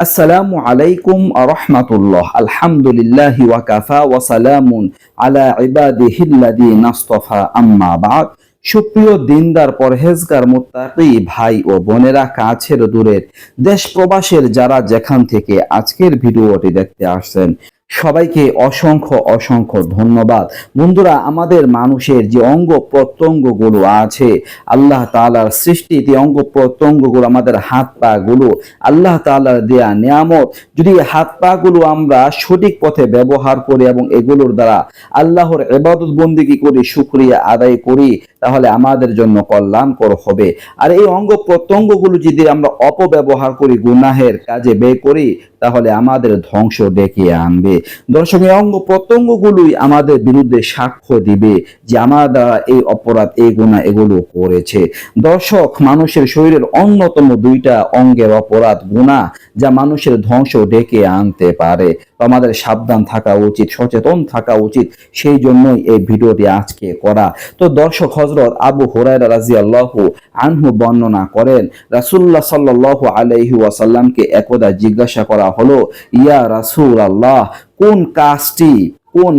আসসালামু আলাইকুম لله আলহামদুলিল্লাহ ওয়াকাফা ওয়াসালামুন আলা ইবাদিহিল্লাদি নাস্তফা আম্মা বাদ। সুপ্রিয় দিনদার, পরহেজগার, মোত্তাকি ভাই ও বোনেরা, কাছের দূরের দেশ প্রবাসের যারা যেখান থেকে আজকের ভিডিওটি দেখতে আসছেন সবাইকে অসংখ্য অসংখ্য ধন্যবাদ। বন্ধুরা, আমাদের মানুষের যে অঙ্গ প্রত্যঙ্গগুলো আছে, আল্লাহ তাআলার সৃষ্টিতে অঙ্গ প্রত্যঙ্গগুলো, আমাদের হাত পা গুলো আল্লাহ তাআলার দেয়া নিয়ামত, যদি হাত পা গুলো আমরা সঠিক পথে ব্যবহার করি এবং এগুলোর দ্বারা আল্লাহর এবাদত বন্দিগি করি, শুক্রিয়া আদায় করি, তাহলে আমাদের জন্য কল্যাণকর হবে। আর এই অঙ্গ প্রত্যঙ্গগুলো যদি আমরা অপব্যবহার করি, গুনাহের কাজে ব্যয় করি, তাহলে আমাদের ধ্বংস ডেকে আনবে। দর্শক এই অঙ্গ প্রত্যঙ্গগুলোই আমাদের বিরুদ্ধে সাক্ষ্য দিবে যে আমার দ্বারা এই অপরাধ এই গুণা এগুলো করেছে। দর্শক, মানুষের শরীরের অন্যতম দুইটা অঙ্গের অপরাধ গুণা যা মানুষের ধ্বংস ডেকে আনতে পারে। তো আমাদের সাবধান থাকা উচিত, সচেতন থাকা উচিত। সেই জন্যই এই ভিডিওটি আজকে করা। তো দর্শক হজরত আবু হুরায়রা রাদিয়াল্লাহু আনহু বর্ণনা করেন, রাসূলুল্লাহ সাল্লাল্লাহু আলাইহি ওয়াসাল্লামকে একদা জিজ্ঞাসা করা হলো, ইয়া রাসূল আল্লাহ কোন কাজটি, কোন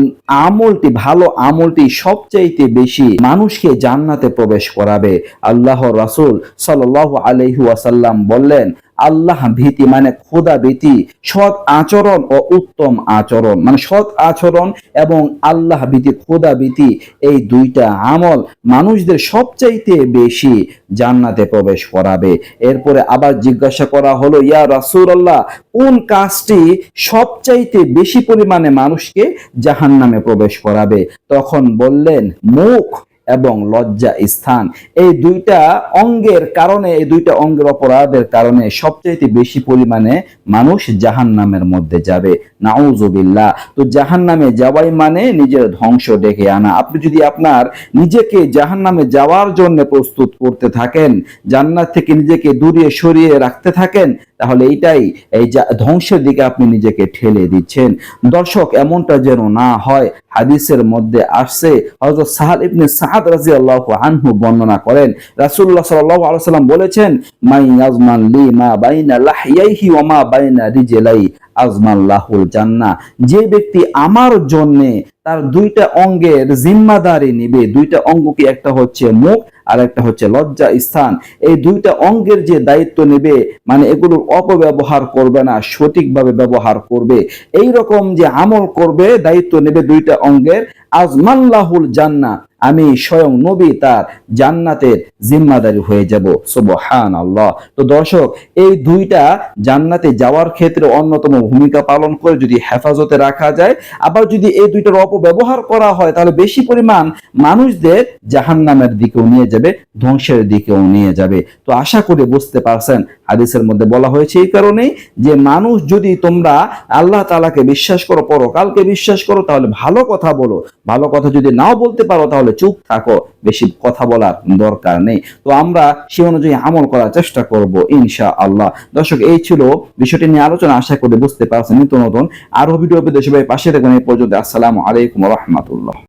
আমলটি, ভালো আমলটি সবচাইতে বেশি মানুষকে জান্নাতে প্রবেশ করাবে? আল্লাহ রাসূল সাল্লাল্লাহু আলাইহি ওয়াসাল্লাম বললেন আল্লাহ ভীতি মানে খোদা ভীতি, সৎ আচরণ ও উত্তম আচরণ। মানে সৎ আচরণ এবং আল্লাহ ভীতি, খোদা ভীতি, এই দুইটা আমল মানুষদের সবচাইতে বেশি জান্নাতে প্রবেশ করাবে। এরপরে আবার জিজ্ঞাসা করা হলো, ইয়া রাসূল আল্লাহ কোন কাজটি সবচাইতে বেশি পরিমাণে মানুষকে জাহান্নামে প্রবেশ করাবে? তখন বললেন, মুখ এবং লজ্জা স্থান। এই দুইটা অঙ্গের কারণে, এই দুইটা অঙ্গের অপরাধের কারণে সবচেয়ে বেশি পরিমাণে মানুষ জাহান নামের মধ্যে যাবে। নাউজুবিল্লাহ। তো জাহান নামে যাওয়াই মানে নিজের ধ্বংস ডেকে আনা। আপনি যদি আপনার নিজেকে জাহান নামে যাওয়ার জন্য প্রস্তুত করতে থাকেন, জান্নাত থেকে নিজেকে দূরিয়ে সরিয়ে রাখতে থাকেন তাহলে এইটাই, এই ধ্বংসের দিকে আপনি নিজেকে ঠেলে দিচ্ছেন। দর্শক, এমনটা যেন না হয়, হাদিসের মধ্যে আসছে, হযরত সাহাল ইবনে সাদ রাদিয়াল্লাহু আনহু বর্ণনা করেন, রাসূলুল্লাহ সাল্লাল্লাহু আলাইহি সাল্লাম বলেছেন মাই ইয়াজমান লি মা বাইনা লাহইয়াইহি ওয়া মা বাইনা রিজলাই আজমাল্লাহুল জান্নাহ। যে ব্যক্তি আমার জন্য তার দুইটা অঙ্গের জিম্মাদারি নিবে। দুইটা অঙ্গ কি একটা হচ্ছে মুখ আর একটা হচ্ছে লজ্জা, স্থান। এই দুইটা অঙ্গের যে দায়িত্ব নেবে মানে এগুলোর অপব্যবহার করবে না, সঠিকভাবে ব্যবহার করবে। এই রকম যে আমল করবে, দায়িত্ব নেবে দুইটা অঙ্গের। আজমাল্লাহুল জান্না আমি স্বয়ং নবী তার জান্নাতের জিম্মাদারি হয়ে যাব। সুবহান আল্লাহ তো দর্শক, এই দুইটা জান্নাতে যাওয়ার ক্ষেত্রে অন্যতম ভূমিকা পালন করে যদি হেফাজতে রাখা যায়, আবার যদি এই দুইটার অপব্যবহার করা হয়, তাহলে বেশি পরিমাণ মানুষদের জাহান্নামের দিকেও নিয়ে যাবে, ধ্বংসের দিকেও নিয়ে যাবে। তো আশা করে বুঝতে পারছেন, হাদিসের মধ্যে বলা হয়েছে এই কারণেই যে মানুষ যদি তোমরা আল্লাহ তালাকে বিশ্বাস করো, পরকালকে বিশ্বাস করো, তাহলে ভালো কথা বলো। ভালো কথা যদি নাও বলতে পারো, তাহলে চুপ থাকো, বেশি কথা বলার দরকার নেই। তো আমরা সে অনুযায়ী আমল করার চেষ্টা করব ইনশা আল্লাহ দর্শক, এই ছিল বিষয়টি নিয়ে আলোচনা। আশা করে বুঝতে পারছেন নিত্য নতুন। আরও ভিডিও পেতে সবাই পাশে থাকবেন এই পর্যন্ত আসসালামু আলাইকুম রহমতুল্লাহ।